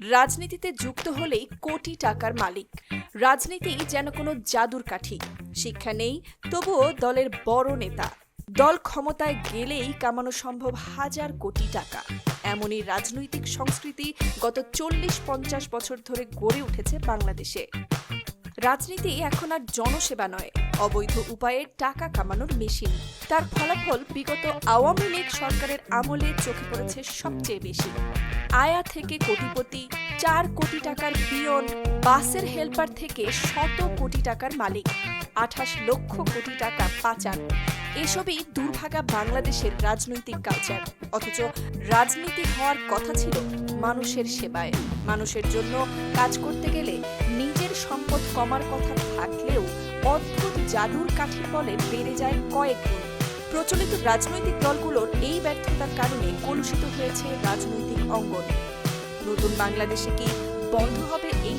রাজনীতিতে যুক্ত হলেই কোটি টাকার মালিক। রাজনীতি যেন কোনো জাদুর কাঠি। শিক্ষা নেই, তবুও দলের বড় নেতা। দল ক্ষমতায় গেলেই কামানো সম্ভব হাজার কোটি টাকা। এমনই রাজনৈতিক সংস্কৃতি গত চল্লিশ পঞ্চাশ বছর ধরে গড়ে উঠেছে বাংলাদেশে। রাজনীতি এখন আর জনসেবা নয়, অবৈধ উপায়ে টাকা কামানোর মেশিন। তার ফলাফল বিগত আওয়ামী লীগ সরকারের আমলে চোখে পড়েছে সবচেয়ে বেশি। আয়া থেকে কোটিপতি, চার কোটি টাকার পিয়ন, বাসের হেল্পার থেকে শত কোটি টাকার মালিক, আঠাশ লক্ষ কোটি টাকা পাচার। এসবই দুর্ভাগা বাংলাদেশের রাজনৈতিক কালচার অথচ রাজনীতি হওয়ার কথা ছিল মানুষের সেবায়। মানুষের জন্য কাজ করতে গেলে নিজের সম্পদ কমার কথা থাকলেও অদ্ভুত জাদুর কাঠির বলে বেড়ে যায় কয়েক গুণ প্রচলিত রাজনৈতিক দলগুলোর এই ব্যর্থতার কারণে কলুষিত হয়েছে রাজনৈতিক অঙ্গন। নতুন বাংলাদেশে কি বন্ধ হবে এই